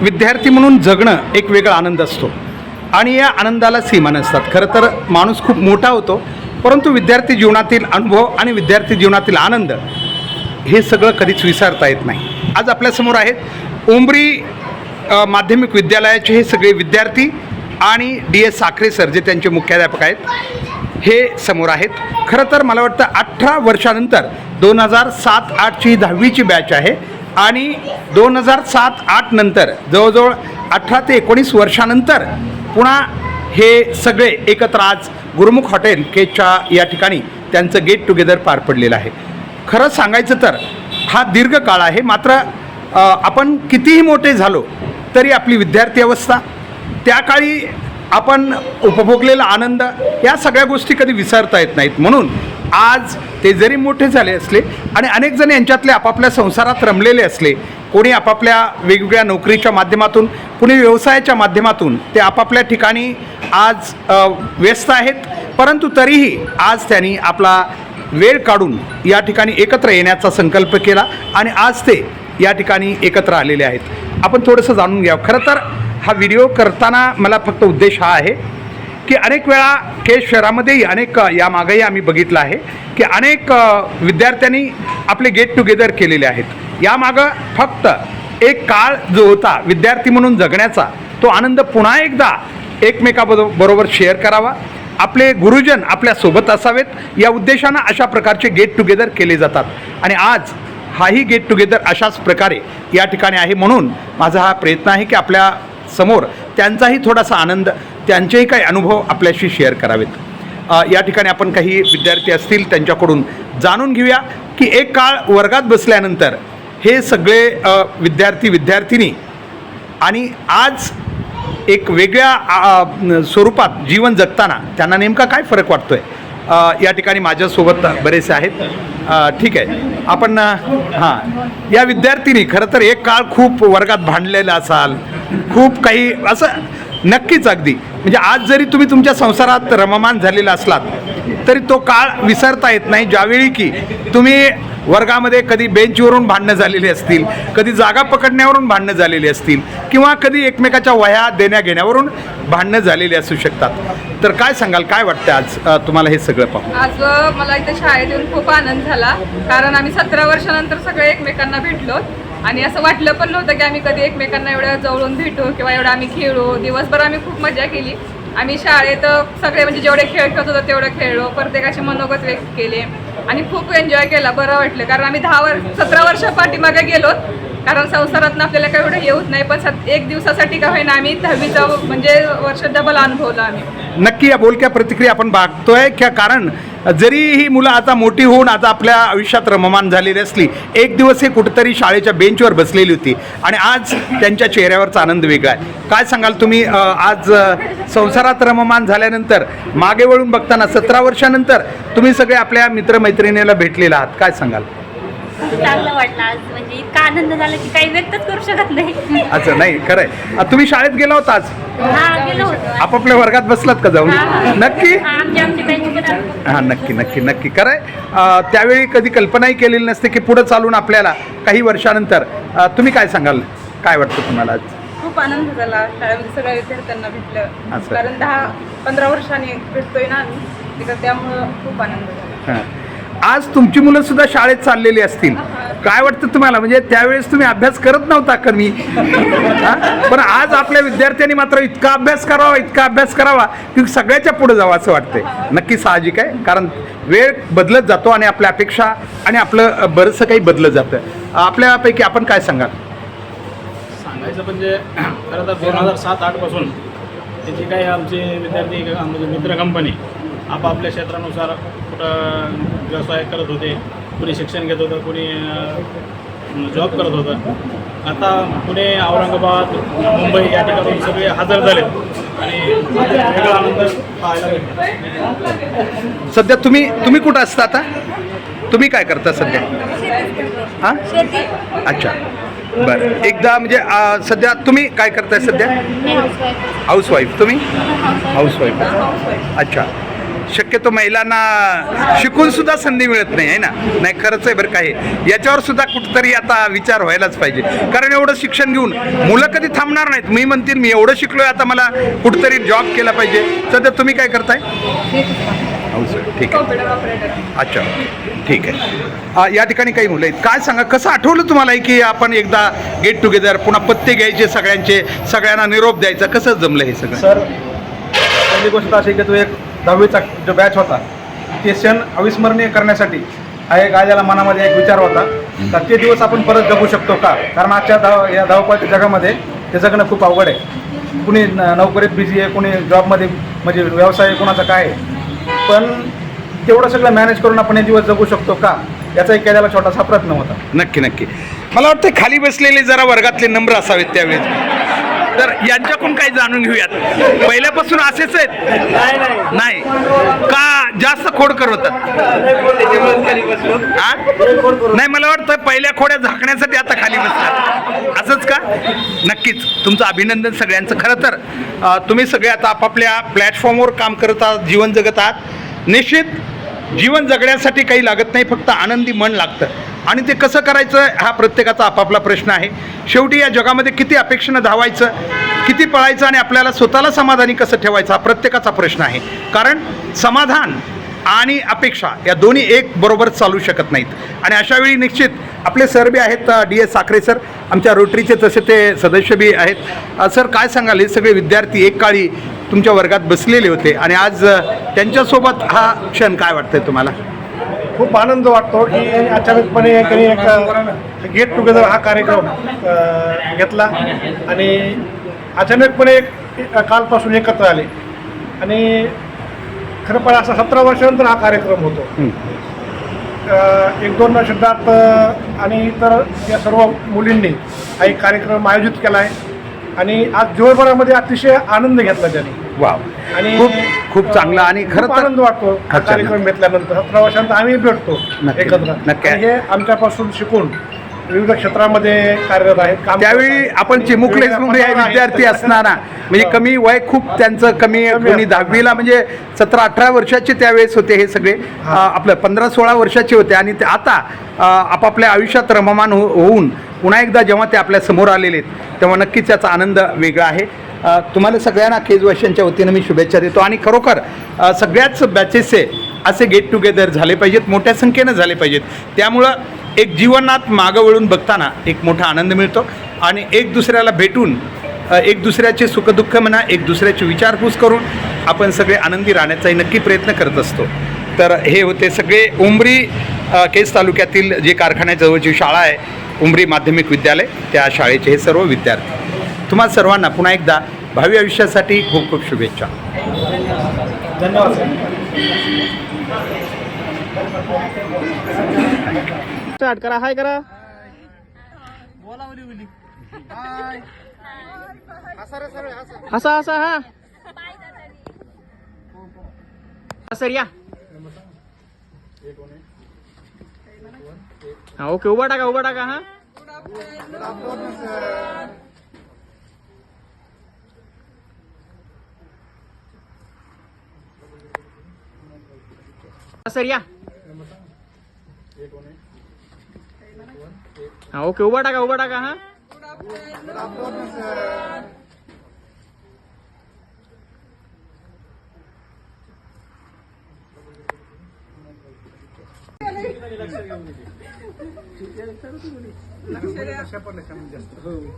विद्यार्थी म्हणून जगणं एक वेगळा आनंद असतो. आणि या आनंदाला सीमा नसतात. खरं तर माणूस खूप मोठा होतो परंतु विद्यार्थी जीवनातील अनुभव आणि विद्यार्थी जीवनातील आनंद हे सगळं कधीच विसरता येत नाही. आज आपल्यासमोर आहेत उंबरी माध्यमिक विद्यालयाचे हे सगळे विद्यार्थी आणि डी एस साखरे सर जे त्यांचे मुख्याध्यापक आहेत हे समोर आहेत. खरं तर मला वाटतं अठरा वर्षानंतर दोन हजार सात आठची दहावीची बॅच आहे. आणि दोन हजार सात आठ नंतर जवळजवळ अठरा ते एकोणीस वर्षानंतर पुन्हा हे सगळे एकत्र आज गुरुमुख हॉटेल केच्या या ठिकाणी त्यांचं गेट टुगेदर पार पडलेलं आहे. खरं सांगायचं तर हा दीर्घ काळ आहे. मात्र आपण कितीही मोठे झालो तरी आपली विद्यार्थी अवस्था त्या काळी आपण उपभोगलेला आनंद या सगळ्या गोष्टी कधी विसरता येत नाहीत. म्हणून आज ते जरी मोठे झाले असले आणि अनेक जण यांच्यातले आपापल्या संसारात रमलेले असले कोणी आपापल्या वेगवेगळ्या नोकरीच्या माध्यमातून कुणी व्यवसायाच्या माध्यमातून ते आपापल्या ठिकाणी आज व्यस्त आहेत. परंतु तरीही आज त्यांनी आपला वेळ काढून या ठिकाणी एकत्र येण्याचा संकल्प केला आणि आज ते या ठिकाणी एकत्र आलेले आहेत. आपण थोडंसं जाणून घ्यावं खरं तर हा व्हिडिओ करताना मला फक्त उद्देश हा आहे की अनेक वेळा केस शहरामध्येही अनेक अ, यामागेही आम्ही बघितलं आहे की अनेक विद्यार्थ्यांनी आपले गेट टुगेदर केलेले आहेत. यामागं फक्त एक काळ जो होता विद्यार्थी म्हणून जगण्याचा तो आनंद पुन्हा एकदा एकमेकाबरो बरोबर शेअर करावा. आपले गुरुजन आपल्यासोबत असावेत. या उद्देशानं अशा प्रकारचे गेट टुगेदर केले जातात. आणि आज हाही गेट टुगेदर अशाच प्रकारे या ठिकाणी आहे म्हणून माझा हा प्रयत्न आहे की आपल्यासमोर त्यांचाही थोडासा आनंद त्यांचेही काही अनुभव आपल्याशी शेअर करावेत. या ठिकाणी आपण काही विद्यार्थी असतील त्यांच्याकडून जाणून घेऊया की एक काळ वर्गात बसल्यानंतर हे सगळे विद्यार्थी विद्यार्थिनी आणि आज एक वेगळ्या स्वरूपात जीवन जगताना त्यांना नेमका काय फरक वाटतो आहे या ठिकाणी माझ्यासोबत बरेचसे आहेत. ठीक आहे. आपण हां. या विद्यार्थिनी खरं तर एक काळ खूप वर्गात भांडलेला असाल. खूप काही असं नक्कीच अगदी. म्हणजे आज जरी तुम्ही तुमच्या संसारात रममान झालेला असलात तरी तो काळ विसरता येत नाही. ज्यावेळी की तुम्ही वर्गामध्ये कधी बेंचवरून भांडणं झालेली असतील कधी जागा पकडण्यावरून भांडणं झालेली असतील किंवा कधी एकमेकाच्या वह्या देण्या घेण्यावरून भांडणं झालेली असू शकतात. तर काय सांगाल काय वाटतं आज तुम्हाला हे सगळं पाहून? आज मला इथे शाळेत येऊन खूप आनंद झाला. कारण आम्ही सतरा वर्षानंतर सगळे एकमेकांना भेटलो. आणि असं वाटलं पण नव्हतं की आम्ही कधी एकमेकांना एवढं जवळून भेटू किंवा एवढं आम्ही खेळू. दिवसभर आम्ही खूप मजा केली. आम्ही शाळेत सगळे म्हणजे जेवढे खेळ खेळत होतो तेवढं खेळलो. प्रत्येकाचे मनोगत व्यक्त केले. आणि खूप एन्जॉय केला. बरं वाटलं. कारण आम्ही दहा वर्ष सतरा वर्ष पाठीमागे गेलो कारण संसारातनं आपल्याला काही एवढं येऊत नाही. पण एक दिवसासाठी का होईना आम्ही दहावीचा म्हणजे वर्ष डबल अनुभवलं आम्ही. नक्की या बोलक्या प्रतिक्रिया आपण बघतोय. की कारण? जरी ही मुलं आता मोठी होऊन आता आपल्या आयुष्यात रममान झालेली असली एक दिवस हे कुठेतरी शाळेच्या बेंचवर बसलेली होती. आणि आज त्यांच्या चेहऱ्यावरचा आनंद वेगळा आहे. काय सांगाल तुम्ही? आज संसारात रममान झाल्यानंतर मागे वळून बघताना सतरा वर्षानंतर तुम्ही सगळे आपल्या मित्रमैत्रिणीला भेटलेला आहात. काय सांगाल? खूप चांगलं वाटलं आज. म्हणजे इतका आनंद झाला की काही व्यक्तच करू शकत नाही. अच्छा नाही खरंय. तुम्ही शाळेत गेला होता आज? आपापल्या वर्गात बसलात का जाऊन. नक्की? हा, नक्की नक्की नक्की. आहे त्यावेळी कधी कल्पनाही केलेली नसते की पुढं चालून आपल्याला काही वर्षानंतर अ, तुम्ही काय सांगाल? काय वाटतं तुम्हाला आज? खूप आनंद झाला. शाळेमध्ये सगळ्या विद्यार्थ्यांना भेटलं. असं. कारण दहा पंधरा वर्षांनी भेटतोय ना आम्ही. त्यामुळं खूप आनंद झाला. हां. आज तुमची मुलं सुद्धा शाळेत चाललेली असतील. काय वाटतं तुम्हाला? म्हणजे त्यावेळेस तुम्ही अभ्यास करत नव्हता कमी पण आज आपल्या विद्यार्थ्यांनी मात्र इतका अभ्यास करावा इतका अभ्यास करावा की सगळ्याच्या पुढे जावं असं वाटतंय. नक्की साहजिक आहे कारण वेळ बदलत जातो आणि आपल्या अपेक्षा आणि आपलं बरंचसं काही बदलत जातं. आपल्यापैकी आपण काय सांगाल? सांगायचं म्हणजे खरं तर दोन हजार सात आठपासून त्याची काही आमचे विद्यार्थी म्हणजे मित्र कंपनी आपापल्या क्षेत्रानुसार कुठं व्यवसाय करत होते. कुणी शिक्षण घेत होतं कुणी जॉब करत होतं. आता पुणे औरंगाबाद मुंबई या ठिकाणी सगळे हजर झाले आणि वेगळा आनंद पाहायला भेटतो सध्या तुम्ही तुम्ही कुठं असता आता? तुम्ही काय करता सध्या? हां? अच्छा. बरं. एकदा म्हणजे आ, सध्या तुम्ही काय करताय सध्या? हाऊसवाईफ तुम्ही? हाऊसवाईफ अच्छा. शक्यतो महिलांना शिकून सुद्धा संधी मिळत नाही आहे ना? नाही खरंच आहे बरं काय याच्यावर सुद्धा कुठंतरी आता विचार व्हायलाच पाहिजे. कारण एवढं शिक्षण घेऊन मुलं कधी थांबणार नाहीत. मी म्हणतील मी एवढं शिकलोय आता मला कुठंतरी जॉब केला पाहिजे. सध्या तुम्ही काय करताय? हो सर ठीक आहे. अच्छा. ठीक आहे. या ठिकाणी काही मुलं आहेत. काय सांगा कसं आठवलं तुम्हाला की आपण एकदा गेट टुगेदर पुन्हा पत्ते घ्यायचे सगळ्यांचे सगळ्यांना निरोप द्यायचा? कसं जमलं हे सगळं? सर पहिली गोष्ट अशी की तू एक दहावीचा जो बॅच होता ते क्षण अविस्मरणीय करण्यासाठी हा एक आजाला मनामध्ये एक विचार होता. तर ते दिवस आपण परत जगू शकतो का? कारण आजच्या धाव या धावपळीच्या जगामध्ये ते जगणं खूप अवघड आहे. कुणी नोकरीत बिझी आहे कुणी जॉबमध्ये म्हणजे व्यवसाय कोणाचा काय आहे. पण तेवढं सगळं मॅनेज करून आपण हे दिवस जगू शकतो का? याचा एक केलेला छोटासा प्रयत्न होता. नक्की नक्की. मला वाटतं खाली बसलेले जरा वर्गातले नम्र असावेत त्यावेळेस. तर यांच्याकडून काही जाणून घेऊयात. पहिल्यापासून असेच आहेत? नाही. का जास्त खोडकर होतात नाही मला वाटतं पहिल्या खोड्या झाकण्यासाठी आता खाली बसतात. असंच का? नक्कीच. तुमचं अभिनंदन सगळ्यांचं. खरं तर तुम्ही सगळे आता आपापल्या प्लॅटफॉर्मवर काम करत आहात जीवन जगत आहात. निश्चित जीवन जगण्यासाठी काही लागत नाही फक्त आनंदी मन लागतं. आणि ते कसं करायचं हा प्रत्येकाचा आपापला प्रश्न आहे. शेवटी या जगामध्ये किती अपेक्षेनं धावायचं किती पळायचं आणि आपल्याला स्वतःला समाधानी कसं ठेवायचं हा प्रत्येकाचा प्रश्न आहे. कारण समाधान आणि अपेक्षा या दोन्ही एक बरोबर चालू शकत नाहीत. आणि अशा वेळी निश्चित आपले सर बी आहेत डी एस साखरे सर आमच्या रोटरीचे तसे ते सदस्य बी आहेत. सर काय सांगाल हे सगळे विद्यार्थी एक काळी तुमच्या वर्गात बसलेले होते आणि आज त्यांच्यासोबत हा क्षण काय वाटतंय तुम्हाला? खूप आनंद वाटतो की अचानकपणे त्यांनी एक गेट टुगेदर हा कार्यक्रम घेतला. आणि अचानकपणे एक कालपासून एकत्र आले. आणि खरं पण असा सतरा वर्षानंतर हा कार्यक्रम होतो. एक दोन शब्दात आणि इतर या सर्व मुलींनी हा एक कार्यक्रम आयोजित केला आहे. आणि आज दिवसभरामध्ये अतिशय आनंद घेतला त्यांनी वा आणि खूप खूप चांगला आणि खूप खरं आनंद वाटतो हा अच्छा. कार्यक्रम घेतल्यानंतर वर्षांत आम्ही भेटतो नक्की. एकत्र नक्की. आणि हे आमच्यापासून शिकून विविध क्षेत्रामध्ये कार्यरत आहेत. काम त्यावेळी आपण हे विद्यार्थी असणारा म्हणजे कमी वय खूप त्यांचं कमी कोणी. दहावीला म्हणजे सतरा अठरा वर्षाचे त्यावेळेस होते हे सगळे. आपलं पंधरा सोळा वर्षाचे होते आणि ते आता आपापल्या आयुष्यात रममान हो होऊन पुन्हा एकदा जेव्हा ते आपल्यासमोर आलेले आहेत तेव्हा नक्कीच त्याचा आनंद वेगळा आहे. तुम्हाला सगळ्यांना केज वर्षांच्या वतीनं मी शुभेच्छा देतो आणि खरोखर सगळ्याच बॅचेसचे असे गेट टुगेदर झाले पाहिजेत मोठ्या संख्येनं झाले पाहिजेत. त्यामुळं एक जीवनात मागं वळून बघताना एक मोठा आनंद मिळतो आणि एक दुसऱ्याला भेटून एक दुसऱ्याचे सुखदुःख म्हणा एक दुसऱ्याची विचारपूस करून आपण सगळे आनंदी राहण्याचाही नक्की प्रयत्न करत असतो. तर हे होते सगळे उमरी केस तालुक्यातील जे कारखान्याजवळची शाळा आहे उमरी माध्यमिक विद्यालय त्या शाळेचे हे सर्व विद्यार्थी. तुम्हा सर्वांना पुन्हा एकदा भावी आयुष्यासाठी खूप खूप शुभेच्छा. धन्यवाद स्टार्ट करा हाय. करा हसा हसा. हा. सर या हा ओके उभा टाका उभा टाका हा. हा, सर या हा ओके उभा टाका उभा टाका हा. लक्ष घेऊन